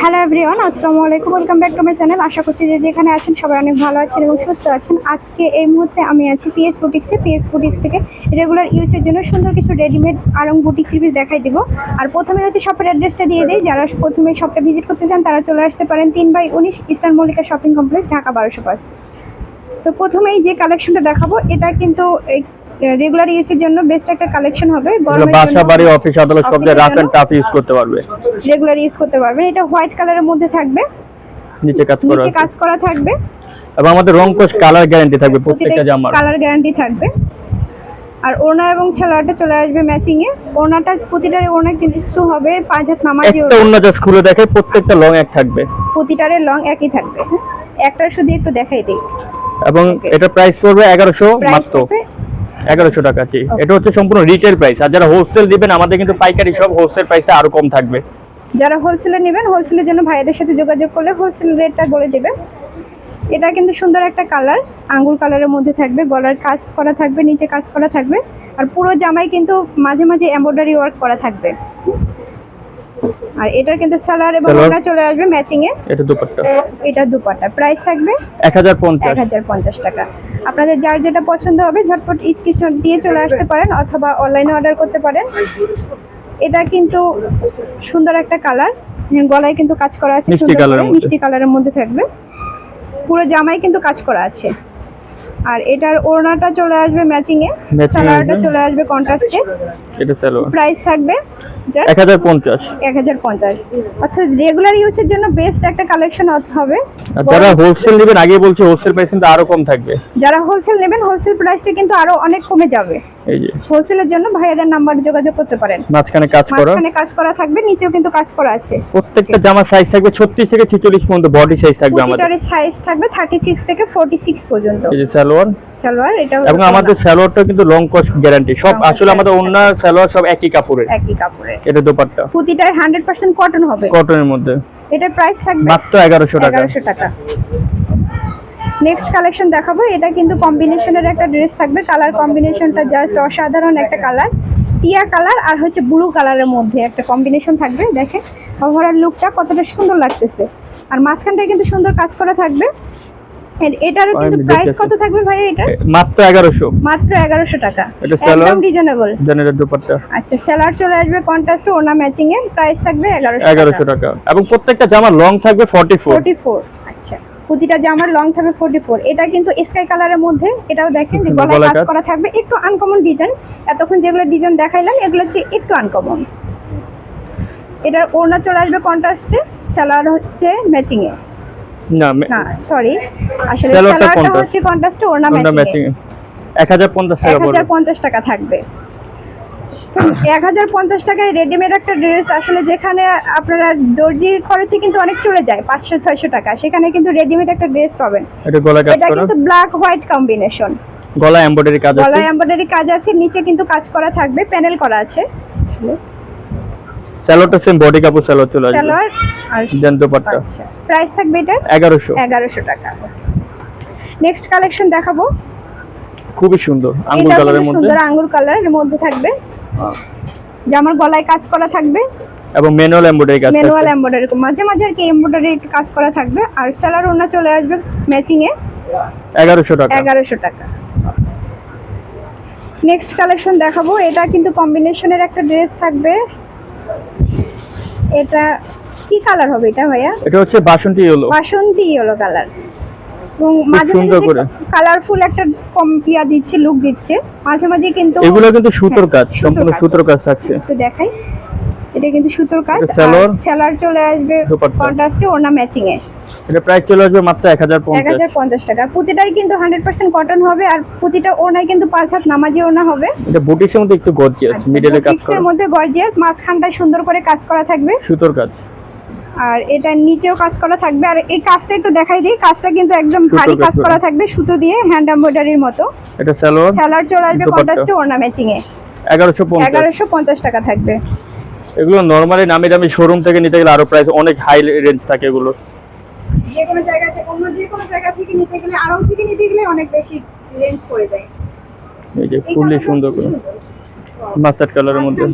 Hello everyone আসসালামু আলাইকুম welcome back to my channel আশা করছি যে যেখানে আছেন সবাই অনেক ভালো আছেন এবং সুস্থ আছেন। আজকে এই মুহূর্তে আমি আছি পিএস বুটিক্সে পিএস বুটিক্স থেকে রেগুলার ইউজের জন্য সুন্দর কিছু রেডিমেড আরং বুটিক রিভিউ দেখাই দিব। আর প্রথমে হচ্ছে শপের অ্যাড্রেসটা দিয়ে দিই। যারা প্রথমে শপটা ভিজিট করতে চান, তারা চলে আসতে পারেন তিন বাই উনিশ eastern Mallika shopping complex Dhaka বারোশো পাঁচ। তো প্রথমেই যে কালেকশনটা দেখাবো, এটা কিন্তু রেগুলার ইউজের জন্য বেস্ট একটা কালেকশন হবে। গরমের বাসা বাড়ি অফিস আদালত সব জায়গায় রাফ অফিসের এন্ড টাফ ইউজ করতে পারবে। রেগুলার ইউজ করতে পারবেন। এটা হোয়াইট কালারের মধ্যে থাকবে। নিচে কাজ করা নিচে কাজ করা থাকবে। এবং আমাদের রং কোশ কালার গ্যারান্টি থাকবে প্রত্যেকটা জামার। কালার গ্যারান্টি থাকবে। আর ওড়না এবং ছেলাটা চলে আসবে ম্যাচিং এ। ওড়নাটা প্রতিটারে ওড়না কিন্তু হবে পাঁচ হাত নামাজি একটা ওড়না। অন্য জাস্ট খুলে দেখে প্রত্যেকটা লং এক থাকবে। প্রতিটারে লং একই থাকবে। হ্যাঁ? একটা শুধু একটু দেখাই দিই। এবং এটা প্রাইস পড়বে এগারোশো প্রাইস মাত্র। থাকবে এগারোশো টাকা জি। এটা হচ্ছে সম্পূর্ণ রিটেল প্রাইস আর যারা হোলসেল দিবেন আমাদের কিন্তু পাইকারি সব হোলসেল প্রাইসে আরও কম থাকবে। যারা হোলসেলে নেবেন হোলসেলের জন্য ভাইয়াদের সাথে যোগাযোগ করলে হোলসেল রেটটা বলে দেবে এটা কিন্তু সুন্দর একটা কালার আঙ্গুর কালারের মধ্যে থাকবে গলার কাজ করা থাকবে নিচে কাজ করা থাকবে। আর পুরো জামাই কিন্তু মাঝে মাঝে এমব্রয়ডারি ওয়ার্ক করা থাকবে। আর এটার কিন্তু সালোয়ার এবং ওড়না চলে আসবে ম্যাচিং এ। এটা দুপাট্টা। এটা দুপাটা প্রাইস থাকবে এক হাজার পঞ্চাশ। এক হাজার পঞ্চাশ টাকা। আপনাদের যার যেটা পছন্দ হবে ঝটপট স্ক্রিনশট দিয়ে চলে আসতে পারেন অথবা অনলাইনে অর্ডার করতে পারেন। এটা কিন্তু সুন্দর একটা কালার গলায় কিন্তু কাজ করা আছে মিষ্টি কালারের মধ্যে। মিষ্টি কালারের মধ্যে থাকবে। পুরো জামাই কিন্তু কাজ করা আছে। আর এটার ওড়নাটা চলে আসবে ম্যাচিং এ। সালোয়ারটা চলে আসবে কন্ট্রাস্টে এটা সালোয়ার। প্রাইস থাকবে এক হাজার পঞ্চাশ। এক হাজার পঞ্চাশ। অর্থাৎ রেগুলার ইউজের জন্য বেস্ট একটা কালেকশন হবে। যারা হোলসেল নেবেন আগে বলছি হোলসেল প্রাইস কিন্তু আরও কম থাকবে। যারা হোলসেল নেবেন হোলসেল প্রাইসটা কিন্তু আরও অনেক কমে যাবে। এই যে। হোলসেলের জন্য ভাইয়াদের নাম্বার যোগাযোগ করতে পারেন। মাঝখানে কাজ করা। মাঝখানে কাজ করা থাকবে নিচেও কিন্তু কাজ করা আছে। প্রত্যেকটা জামার সাইজ থাকবে ছত্রিশ থেকে ছেচল্লিশ পর্যন্ত বডি সাইজ থাকবে আমাদের। প্রতিটার সাইজ থাকবে থার্টি সিক্স থেকে ফোর্টি সিক্স পর্যন্ত। এই যে সালোয়ার। সালোয়ার এটা এবং আমাদের স্যালোয়ারটা কিন্তু লং কস্ট গ্যারান্টি সব আসলে আমাদের অন্য স্যালোয়ার সব একই কাপড়ের। একই কাপড়ের। এটা দোপাট্টা। প্রতিটাই হান্ড্রেড পার্সেন্ট কটন হবে। কটনের মধ্যে। এটার প্রাইস থাকবে মাত্র এগারোশো টাকা। এগারোশো টাকা। নেক্সট কালেকশন দেখাবো। এটা কিন্তু কম্বিনেশনের একটা ড্রেস থাকবে। কালার কম্বিনেশনটা জাস্ট অসাধারণ একটা কালার টিয়া কালার আর হচ্ছে ব্লু কালারের মধ্যে একটা কম্বিনেশন থাকবে। দেখেন ওভারঅল লুকটা কতটা সুন্দর লাগতেছে। আর মাঝখানটায় কিন্তু সুন্দর কাজ করা থাকবে। এটারও কিন্তু প্রাইস কত থাকবে ভাই এটা? মাত্র এগারোশো। মাত্র এগারোশো টাকা। এটা সালোয়ার? একদম রিজনেবল জেনারেল দোপাট্টা। আচ্ছা সেলার চলে আসবে কন্ট্রাস্ট ওনা ম্যাচিং এ। প্রাইস থাকবে এগারোশো এগারোশো টাকা। এবং প্রত্যেকটা জামা লং থাকবে ফর্টি ফোর ফোর্টি ফোর আচ্ছা প্রতিটা জামার লং থাকবে ফোর্টি ফোর এটা কিন্তু স্কাই কালারের মধ্যে এটাও দেখেন যে গলায় কাজ। করা থাকবে। একটু আনকমন ডিজাইন এতক্ষণ যেগুলো ডিজাইন দেখাইলাম এগুলো হচ্ছে একটু আনকমন এটার ওড়না চলে আসবে কন্ট্রাস্টে সালোয়ার হচ্ছে ম্যাচিং এ। না সরি আসলে সালোয়ারটা হচ্ছে কন্ট্রাস্টে ওড়না ম্যাচিং ম্যাচিং এক হাজার পঞ্চাশ টাকা এক হাজার পড়বে পঞ্চাশ টাকা থাকবে। এক হাজার পঞ্চাশ টাকায় রেডিমেড একটা ড্রেস আসলে যেখানে আপনারা দর্জির খরচে কিন্তু অনেক চলে যায় পাঁচশো ছয়শো টাকা। সেখানে কিন্তু রেডিমেড একটা ড্রেস পাবেন। এটা কিন্তু ব্ল্যাক হোয়াইট কম্বিনেশন গলা এমব্রয়ডারি কাজ এমব্রয়ডারি কাজ আছে নিচে কিন্তু কাজ করা থাকবে প্যানেল করা আছে। সেম বডি কাপড় চলে আসবে। আর দেন দোপাট্টা। আচ্ছা প্রাইস থাকবে এটার এগারোশো। এগারোশো টাকা নেক্সট কালেকশন দেখাবো। খুবই সুন্দর আঙ্গুর কালারের মধ্যে। সুন্দর আঙ্গুর কালারের মধ্যে থাকবে। জামার গলায় কাজ করা থাকবে। এবং ম্যানুয়াল এমব্রয়ডারি কাজ ম্যানুয়াল এমব্রয়ডারি মাঝে মাঝে আর কি এমব্রয়ডারি একটু কাজ করা থাকবে। আর সেলার ওনা চলে আসবে ম্যাচিং এ। এগারোশো টাকা। এগারোশো টাকা। নেক্সট কালেকশন দেখাবো। এটা কিন্তু কম্বিনেশনের একটা ড্রেস থাকবে। এটা কি কালার হবে এটা ভাইয়া? এটা হচ্ছে বাসন্তী ইয়েলো বাসন্তী ইয়েলো কালার এবং মাঝে মাঝে। কালারফুল একটা কম পিয়া দিচ্ছে লুক দিচ্ছে মাঝে মাঝে কিন্তু এগুলো কিন্তু সুতোর হ্যাঁ, কাজ সুতোর সম্পূর্ণ কাজ। সুতোর কাজ থাকছে। একটু দেখাই। এটা কিন্তু সুতোর কাজ সেলার চলে আসবে। কন্ট্রাস্টে ওনা ম্যাচিং এ। এটা প্রাইস চলে আসবে মাত্র এক হাজার এক পঞ্চাশ হাজার পঞ্চাশ টাকা। প্রতিটাই কিন্তু হান্ড্রেড পার্সেন্ট কটন হবে আর প্রতিটা ওনায় কিন্তু পাঁচ হাত নামাজি ওনা হবে। এটা বুটিক্সের মধ্যে একটু গর্জিয়াস মিডলে কাজ করা। মধ্যে গর্জিয়াস মাঝখানটায় সুন্দর করে কাজ করা থাকবে। সুতোর কাজ। আর এটা নিচেও কাজ করা থাকবে। আর এই কাজটা একটু দেখাই দিই কাজটা কিন্তু একদম ভারী কাজ করা। থাকবে সুতো দিয়ে হ্যান্ড এমব্রয়ডারির মতো। এটা সালোয়ার সেলার চলে আসবে। কন্ট্রাস্টে ওনা ম্যাচিং এ এগারোশো পঞ্চাশ। এগারোশো পঞ্চাশ টাকা থাকবে। এগুলো নর্মালি নামি দামি শোরুম থেকে নিতে গেলে আরও প্রাইস অনেক হাই রেঞ্জ থাকে এগুলো। যে কোনো জায়গা থেকে অন্য যে কোনো জায়গা থেকে নিতে গেলে আরং থেকে নিতে গেলে অনেক বেশি রেঞ্জ পড়ে যায়। এই যে খুবই সুন্দর করে। মাস্টার্ড কালারের মধ্যে।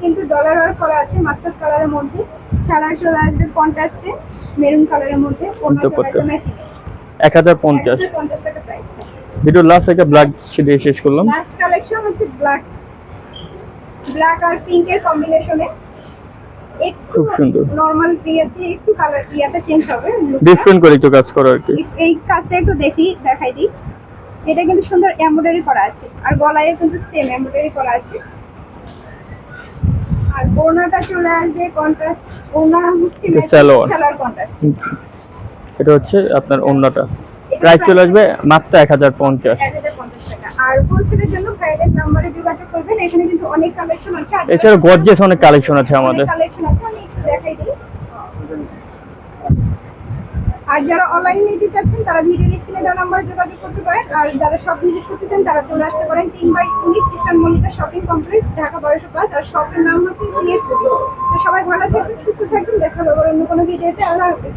কিন্তু ডলার ওয়ার্ক করা আছে মাস্টার্ড কালারের মধ্যে। সালার চলে আসবে কন্ট্রাস্টে মেরুন কালারের মধ্যে এক হাজার পঞ্চাশ। পঞ্চাশ টাকা প্রাইস ভিডিও লাস্ট একটা ব্ল্যাক দিয়ে শেষ করলাম। লাস্ট কালেকশন হচ্ছে ব্ল্যাক ব্ল্যাক আর পিঙ্কের কম্বিনেশনে খুব সুন্দর। নর্মাল ইয়েতে একটু কালার ইয়াটা চেঞ্জ হবে। ডিফারেন্ট করে একটু কাজ করো আর কি। এই- কাজটা একটু দেখি দেখাই দিই। এটা কিন্তু সুন্দর এমব্রয়ডারি করা আছে। আর গলায় কিন্তু সেম এমব্রয়ডারি করা আছে। আর ওড়নাটা চলে আসবে কন্ট্রাস্ট ওড়না হচ্ছে সালোয়ার। সালোয়ার কন্ট্রাস্ট এটা হচ্ছে আপনার অন্যটা প্রাইস চলে আসবে মাত্র এক হাজার পঞ্চাশ এক হাজার পঞ্চাশ টাকা আর হোলসেলের জন্য নাম্বারে যোগাযোগ করবেন। এখানে কিন্তু অনেক কালেকশন আছে। এছাড়া গর্জেস অনেক কালেকশন আছে আমাদের। কালেকশন আছে আমি একটু দেখাই দিই। আর যারা অনলাইন নিতে চাচ্ছেন তারা ভিডিও স্ক্রিনে দেওয়া নাম্বারে যোগাযোগ করতে পারেন। আর যারা শপ ভিজিট করতে চান তারা চলে আসতে পারেন তিন বাই উনিশ Eastern Mallika shopping complex Dhaka বারোশো পাঁচ। আর শপের নাম হচ্ছে পিএস তো সবাই ভালো থাকবেন সুস্থ থাকবেন। দেখা হবে অন্য কোনো ভিডিওতে আল্লাহ হাফেজ।